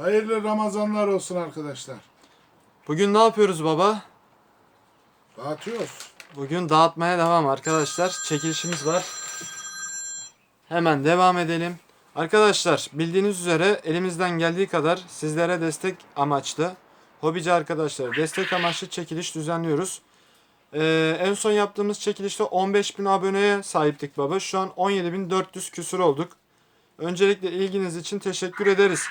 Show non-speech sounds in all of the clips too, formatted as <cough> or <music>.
Hayırlı Ramazanlar olsun arkadaşlar. Bugün ne yapıyoruz baba? Dağıtıyoruz. Bugün dağıtmaya devam arkadaşlar. Çekilişimiz var. Hemen devam edelim. Arkadaşlar bildiğiniz üzere elimizden geldiği kadar sizlere destek amaçlı, hobici arkadaşlara destek amaçlı çekiliş düzenliyoruz. Ee, en son yaptığımız çekilişte 15.000 aboneye sahiptik baba. Şu an 17.400 küsur olduk. Öncelikle ilginiz için teşekkür ederiz.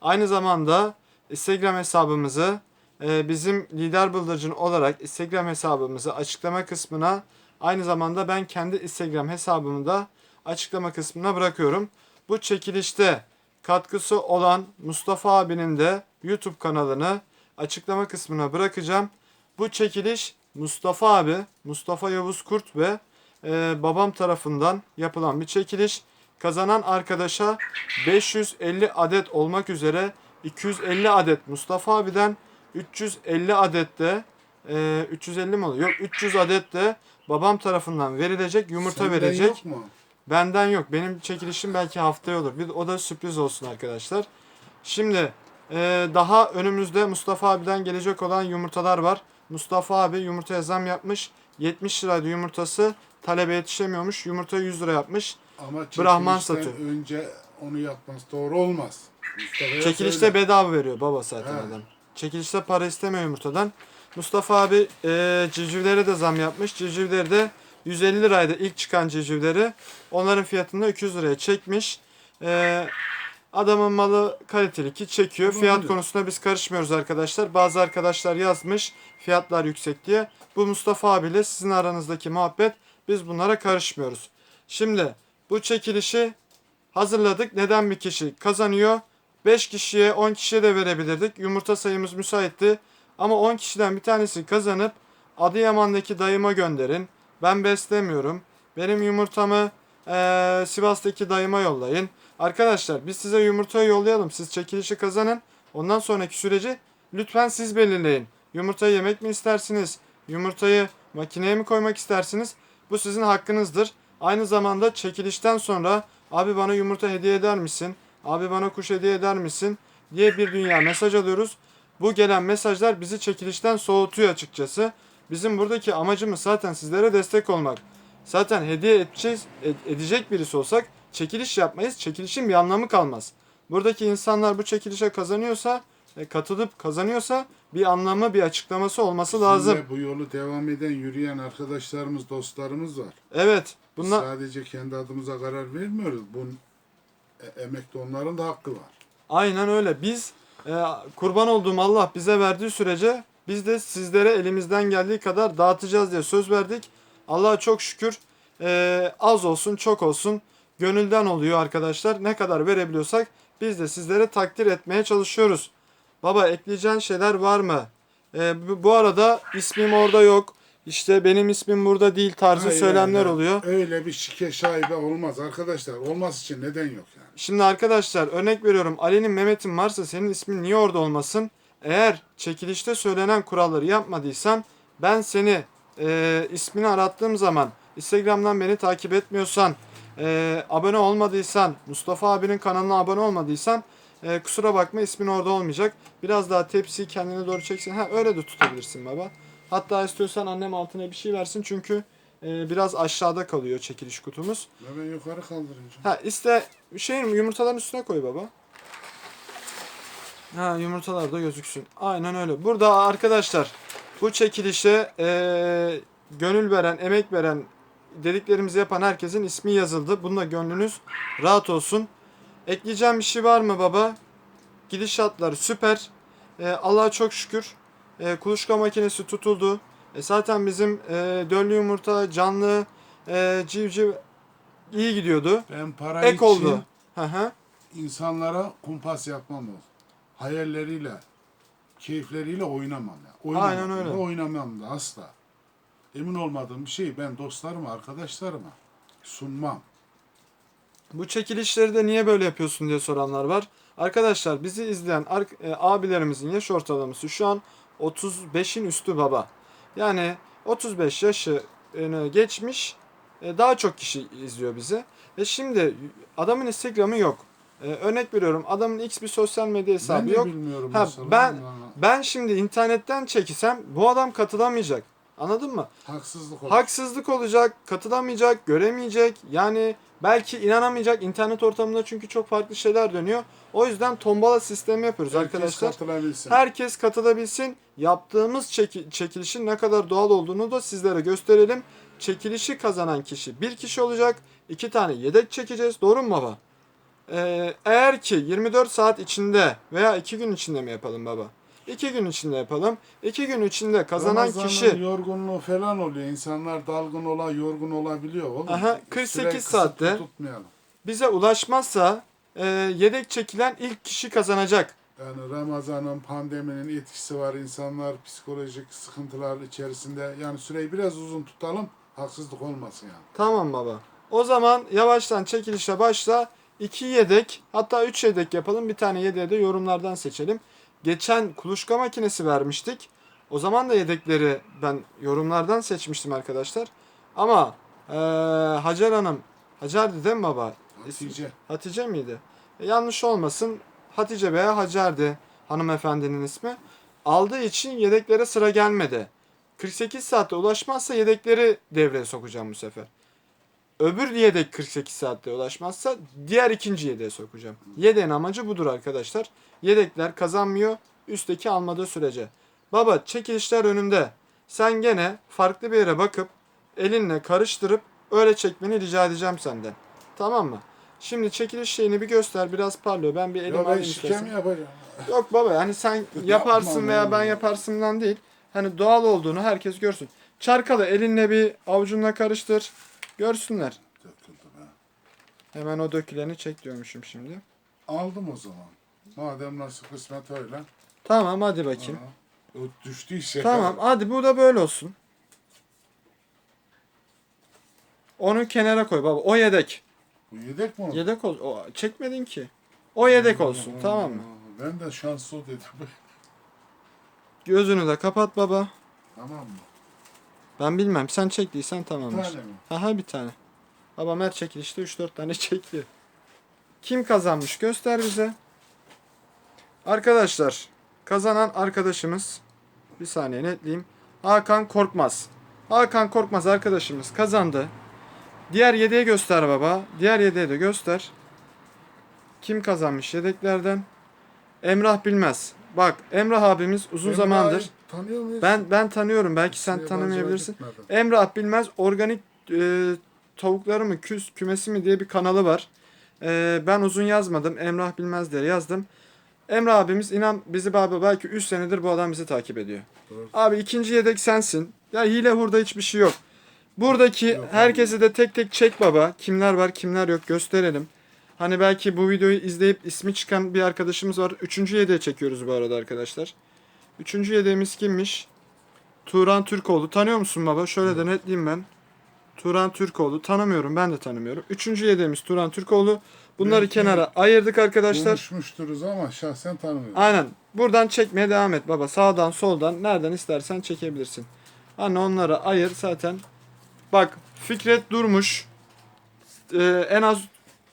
Aynı zamanda Instagram hesabımızı e, bizim lider bıldırcın olarak Instagram hesabımızı açıklama kısmına aynı zamanda ben kendi Instagram hesabımı da açıklama kısmına bırakıyorum. Bu çekilişte katkısı olan Mustafa abinin de YouTube kanalını açıklama kısmına bırakacağım. Bu çekiliş Mustafa abi, Mustafa Yavuz Kurt ve e, babam tarafından yapılan bir çekiliş. Kazanan arkadaşa 550 adet olmak üzere 250 adet Mustafa abiden 350 adet de e, 350 mi oluyor? Yok 300 adet de babam tarafından verilecek yumurta Senden verecek. yok mu? Benden yok. Benim çekilişim belki haftaya olur. Bir o da sürpriz olsun arkadaşlar. Şimdi e, daha önümüzde Mustafa abiden gelecek olan yumurtalar var. Mustafa abi yumurtaya zam yapmış. 70 liraydı yumurtası. Talebe yetişemiyormuş. Yumurta 100 lira yapmış. Ama Brahman satıyor. önce onu yapması doğru olmaz. Mustafa'ya Çekilişte söyle. bedava veriyor baba zaten He. adam. Çekilişte para istemiyor yumurtadan. Mustafa abi e, civcivlere de zam yapmış. Civcivleri de 150 liraydı ilk çıkan civcivleri. Onların fiyatını da 200 liraya çekmiş. E, adamın malı kaliteli ki çekiyor. Fiyat öyle. konusunda biz karışmıyoruz arkadaşlar. Bazı arkadaşlar yazmış fiyatlar yüksek diye. Bu Mustafa abiyle sizin aranızdaki muhabbet. Biz bunlara karışmıyoruz. Şimdi bu çekilişi hazırladık. Neden bir kişi kazanıyor? 5 kişiye 10 kişiye de verebilirdik. Yumurta sayımız müsaitti. Ama 10 kişiden bir tanesi kazanıp Adıyaman'daki dayıma gönderin. Ben beslemiyorum. Benim yumurtamı eee, Sivas'taki dayıma yollayın. Arkadaşlar biz size yumurtayı yollayalım. Siz çekilişi kazanın. Ondan sonraki süreci lütfen siz belirleyin. Yumurtayı yemek mi istersiniz? Yumurtayı makineye mi koymak istersiniz? Bu sizin hakkınızdır. Aynı zamanda çekilişten sonra abi bana yumurta hediye eder misin? Abi bana kuş hediye eder misin? diye bir dünya mesaj alıyoruz. Bu gelen mesajlar bizi çekilişten soğutuyor açıkçası. Bizim buradaki amacımız zaten sizlere destek olmak. Zaten hediye edeceğiz, ed- edecek birisi olsak çekiliş yapmayız. Çekilişin bir anlamı kalmaz. Buradaki insanlar bu çekilişe kazanıyorsa, e, katılıp kazanıyorsa bir anlamı, bir açıklaması olması lazım. Bizimle bu yolu devam eden, yürüyen arkadaşlarımız, dostlarımız var. Evet. Bunlar Sadece kendi adımıza karar vermiyoruz. Bu e, emekte onların da hakkı var. Aynen öyle. Biz e, kurban olduğum Allah bize verdiği sürece biz de sizlere elimizden geldiği kadar dağıtacağız diye söz verdik. Allah'a çok şükür e, az olsun çok olsun gönülden oluyor arkadaşlar. Ne kadar verebiliyorsak biz de sizlere takdir etmeye çalışıyoruz. Baba ekleyeceğin şeyler var mı? E, bu arada ismim orada yok. İşte benim ismim burada değil tarzı Hayır, söylemler hayır. oluyor. Öyle bir şike şaibe olmaz arkadaşlar. Olması için neden yok yani. Şimdi arkadaşlar örnek veriyorum Ali'nin Mehmet'in varsa senin ismin niye orada olmasın? Eğer çekilişte söylenen kuralları yapmadıysan ben seni e, ismini arattığım zaman Instagram'dan beni takip etmiyorsan e, abone olmadıysan Mustafa abinin kanalına abone olmadıysan e, kusura bakma ismin orada olmayacak. Biraz daha tepsiyi kendine doğru çeksin. Ha öyle de tutabilirsin baba. Hatta istiyorsan annem altına bir şey versin çünkü e, biraz aşağıda kalıyor çekiliş kutumuz. Ben yukarı kaldıracağım. Ha iste şeyin yumurtaların üstüne koy baba. Ha yumurtalar da gözüksün. Aynen öyle. Burada arkadaşlar bu çekilişe eee, gönül veren, emek veren, dediklerimizi yapan herkesin ismi yazıldı. Bunda gönlünüz rahat olsun. Ekleyeceğim bir şey var mı baba? Gidişatlar süper. Eee, Allah'a çok şükür. Eee, kuluçka makinesi tutuldu. E, zaten bizim eee döllü yumurta, canlı, eee, civciv iyi gidiyordu. Ben para Ek için oldu. Hı hı. insanlara kumpas yapmam o. Hayalleriyle, keyifleriyle oynamam. Ya. Oynamam Aynen öyle. Oynamam da asla. Emin olmadığım bir şeyi ben dostlarıma, arkadaşlarıma sunmam. Bu çekilişleri de niye böyle yapıyorsun diye soranlar var. Arkadaşlar bizi izleyen ar- e, abilerimizin yaş ortalaması şu an 35'in üstü baba. Yani 35 yaşı e, geçmiş e, daha çok kişi izliyor bizi. E şimdi adamın Instagram'ı yok. Ee, örnek veriyorum adamın X bir sosyal medya hesabı Ben yok. bilmiyorum Ha, ben- Ben şimdi internetten çekisem bu adam katılamayacak. Anladın mı? Haksızlık olur. Haksızlık olacak, katılamayacak, göremeyecek. Yani belki inanamayacak. İnternet ortamında çünkü çok farklı şeyler dönüyor. O yüzden tombala sistemi yapıyoruz Herkes arkadaşlar. katılabilsin. Herkes katılabilsin. Yaptığımız çeki- çekilişin ne kadar doğal olduğunu da sizlere gösterelim. Çekilişi kazanan kişi bir kişi olacak. iki tane yedek çekeceğiz. Doğru mu baba? Ee, eğer ki 24 saat içinde veya 2 gün içinde mi yapalım baba? 2 gün içinde yapalım. 2 gün içinde kazanan Ramazanın kişi yorgunluğu falan oluyor. İnsanlar dalgın ola, yorgun olabiliyor oğlum. Aha, 48 Süre saatte. tutmayalım. bize ulaşmazsa e, yedek çekilen ilk kişi kazanacak. Yani Ramazan'ın, pandeminin etkisi var. İnsanlar psikolojik sıkıntılar içerisinde. Yani süreyi biraz uzun tutalım. Haksızlık olmasın yani. Tamam baba. O zaman yavaştan çekilişe başla. 2 yedek hatta 3 yedek yapalım. Bir tane yedeği de yorumlardan seçelim. Geçen kuluçka makinesi vermiştik. O zaman da yedekleri ben yorumlardan seçmiştim arkadaşlar. Ama eee Hacer Hanım, Hacer'di değil mi baba? Hatice. Hatice miydi? E, yanlış olmasın. Hatice veya Hacer'di hanımefendinin ismi. Aldığı için yedeklere sıra gelmedi. 48 saatte ulaşmazsa yedekleri devreye sokacağım bu sefer. Öbür yedek 48 saatte ulaşmazsa diğer ikinci yedeğe sokacağım. Yedeğin amacı budur arkadaşlar. Yedekler kazanmıyor üstteki almadığı sürece. Baba çekilişler önünde. Sen gene farklı bir yere bakıp elinle karıştırıp öyle çekmeni rica edeceğim senden. Tamam mı? Şimdi çekiliş şeyini bir göster. Biraz parlıyor. Ben bir elim Ya ben alayım şike istersen. mi yapacağım? Yok baba yani sen <laughs> yaparsın veya ben Yapmam. yaparsından değil. Hani doğal olduğunu herkes görsün. Çarkalı elinle bir avucunla karıştır. Görsünler. Döküldü be. Hemen o döküleni çek diyormuşum şimdi. Aldım o zaman. Madem nasıl kısmet öyle. Tamam hadi bakayım. Aha. O düştüyse. Tamam hadi bu da böyle olsun. Onu kenara koy baba. O yedek. Bu yedek mi oldu? Yedek ol. O, çekmedin ki. O yedek olsun tamam mı? Aa, Ben de şanslı dedim. Gözünü de kapat baba. tamam mı? Ben bilmem. Sen çektiysen Bir tamamdır. tane mi? Aha bir tane. Babam her çekilişte 3-4 tane <laughs> çekti. Kim kazanmış göster bize. Arkadaşlar kazanan arkadaşımız bir saniye netleyeyim. Hakan Korkmaz. Hakan Korkmaz arkadaşımız kazandı. Diğer yedeği göster baba. Diğer yedeği de göster. Kim kazanmış yedeklerden? Emrah Bilmez. Bak Emrah abimiz uzun Emrah'ı zamandır. Tanıyor muyuz? Ben ben tanıyorum. Belki sen Yabancıya tanımayabilirsin. gitmedim. Emrah Bilmez organik e, tavukları mı küs kümesi mi diye bir kanalı var. E, ben uzun yazmadım. Emrah Bilmez diye yazdım. Emrah abimiz inan bizi abi belki 3 senedir bu adam bizi takip ediyor. Doğru. Abi ikinci yedek sensin. Ya hile hurda hiçbir şey yok. Buradaki Yok abi. herkesi de tek tek çek baba. Kimler var kimler yok gösterelim. Hani belki bu videoyu izleyip ismi çıkan bir arkadaşımız var. Üçüncü yedeğe çekiyoruz bu arada arkadaşlar. Üçüncü yedeğimiz kimmiş? Turan Türkoğlu. Tanıyor musun baba? Şöyle de netleyeyim ben. Turan Türkoğlu. Tanımıyorum. Ben de tanımıyorum. Üçüncü yedeğimiz Turan Türkoğlu. Bunları Belki kenara ayırdık arkadaşlar. Konuşmuşturuz ama şahsen tanımıyorum. Aynen. Buradan çekmeye devam et baba. Sağdan soldan nereden istersen çekebilirsin. Hani onları ayır zaten. Bak Fikret Durmuş. Ee, en az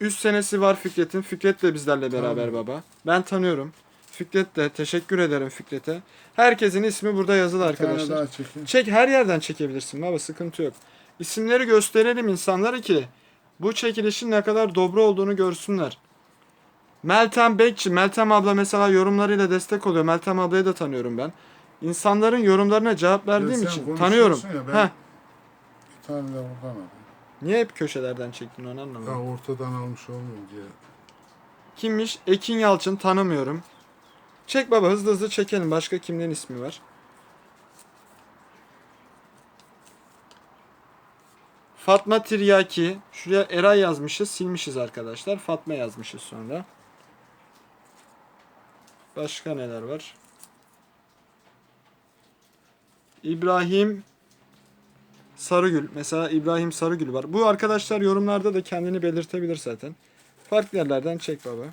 3 senesi var Fikret'in. Fikret de bizlerle beraber Tanıyorum. baba. Ben tanıyorum. Fikret de teşekkür ederim Fikret'e. Herkesin ismi burada yazılı Bir tane arkadaşlar. daha çekin. Çek her yerden çekebilirsin baba sıkıntı yok. İsimleri gösterelim insanlara ki bu çekilişin ne kadar dobra olduğunu görsünler. Meltem Bekçi, Meltem abla mesela yorumlarıyla destek oluyor. Meltem ablayı da tanıyorum ben. İnsanların yorumlarına cevap verdiğim sen için tanıyorum. konuşuyorsun ya, ben- Heh, Bir tane de alayım. niye hep köşelerden çektin onu Ya anlamadım. ortadan almış olmayayım diye. Kimmiş? Ekin Yalçın tanımıyorum. Çek baba hızlı hızlı çekelim. Başka kimlerin ismi var? Fatma Tiryaki. Şuraya Eray yazmışız. Silmişiz arkadaşlar. Fatma yazmışız sonra. Başka neler var? İbrahim Sarıgül. Mesela İbrahim Sarıgül var. Bu arkadaşlar yorumlarda da kendini belirtebilir zaten. Farklı yerlerden çek baba.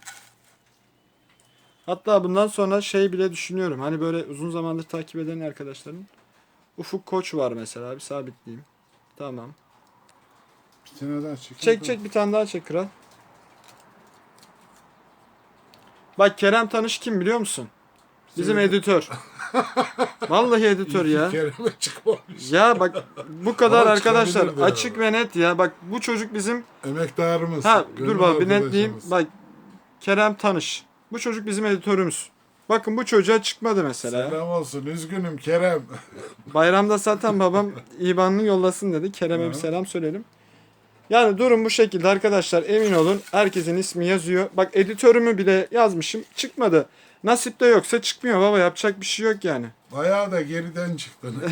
Hatta bundan sonra şey bile düşünüyorum. Hani böyle uzun zamandır takip eden arkadaşların. Ufuk Koç var mesela. Bir sabitleyeyim. Tamam. Bir tane daha çekin. Çek çek bir tane daha çek kral. Bak Kerem Tanış kim biliyor musun? Bizim Söyle. editör. <laughs> Vallahi editör ya. Kelime çıkmamış. Ya bak bu kadar Ama arkadaşlar açık ve net ya. Bak bu çocuk bizim Emektarımız. ha gönül dur bak bir netleyeyim. Bak Kerem Tanış. Bu çocuk bizim editörümüz. Bakın bu çocuğa çıkmadı mesela. Selam olsun. Üzgünüm Kerem. <laughs> Bayramda zaten babam IBAN'ını yollasın dedi. Kerem'e bir selam söyleyelim. Yani durum bu şekilde arkadaşlar emin olun herkesin ismi yazıyor. Bak editörümü bile yazmışım çıkmadı. Nasipte yoksa çıkmıyor baba yapacak bir şey yok yani. Bayağı da geriden çıktın. <laughs>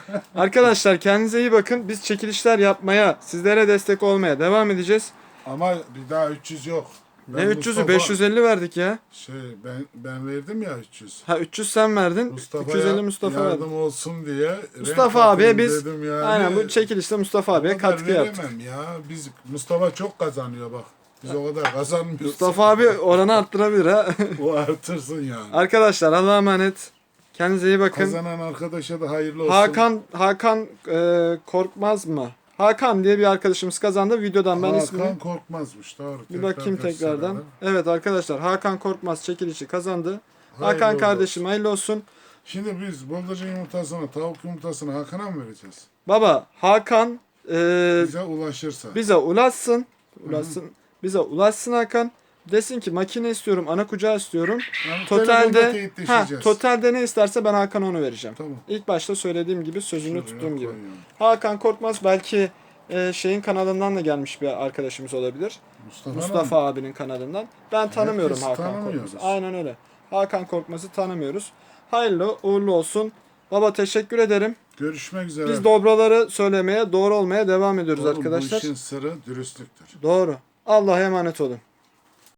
<laughs> Arkadaşlar kendinize iyi bakın. Biz çekilişler yapmaya, sizlere destek olmaya devam edeceğiz. Ama bir daha 300 yok. Ne Ben 300'ü Mustafa- 550 verdik ya. Şey ben ben verdim ya 300. Ha 300 sen verdin. Mustafa'ya 250 Mustafa verdi. yardım olsun diye. Mustafa renk abiye atayım biz dedim yani. aynen bu çekilişte Mustafa abiye O kadar katkı yaptık. veremem ya. Biz Mustafa çok kazanıyor bak. Biz o kadar kazanmıyoruz. Mustafa abi oranı arttırabilir ha. <laughs> O artırsın yani. Arkadaşlar Allah'a emanet. Kendinize iyi bakın. Kazanan arkadaşa da hayırlı olsun. Hakan Hakan e, Korkmaz mı? Hakan diye bir arkadaşımız kazandı. Videodan ben Hakan ismini korkmaz Doğru. bir bakayım Tekrar tekrardan. Evet arkadaşlar Hakan Korkmaz çekilişi kazandı. Hayırlı Hakan olsun. kardeşim hayırlı olsun. Şimdi biz bıldırcın yumurtasını, tavuk yumurtasını Hakan'a mı vereceğiz? Baba Hakan e, Bize ulaşırsa. bize ulaşsın. Ulaşsın. Bize ulaşsın Hakan. Desin ki makine istiyorum, ana kucağı istiyorum. Yani Totalde ha, totalde ne isterse ben Hakan'a onu vereceğim. Tamam. İlk başta söylediğim gibi sözünü Şuraya tuttuğum gibi. koyuyorum. Hakan Korkmaz belki e, şeyin kanalından da gelmiş bir arkadaşımız olabilir. Mustafa, Mustafa abinin kanalından. Ben tanımıyorum Herkes Hakan. Korkmaz'ı. Aynen öyle. Hakan Korkmaz'ı tanımıyoruz. Hayırlı uğurlu olsun. Baba teşekkür ederim. Görüşmek üzere. Biz dobraları söylemeye, doğru olmaya devam ediyoruz Oğlum, arkadaşlar. Bu işin sırrı dürüstlüktür. Doğru. Allah'a emanet olun.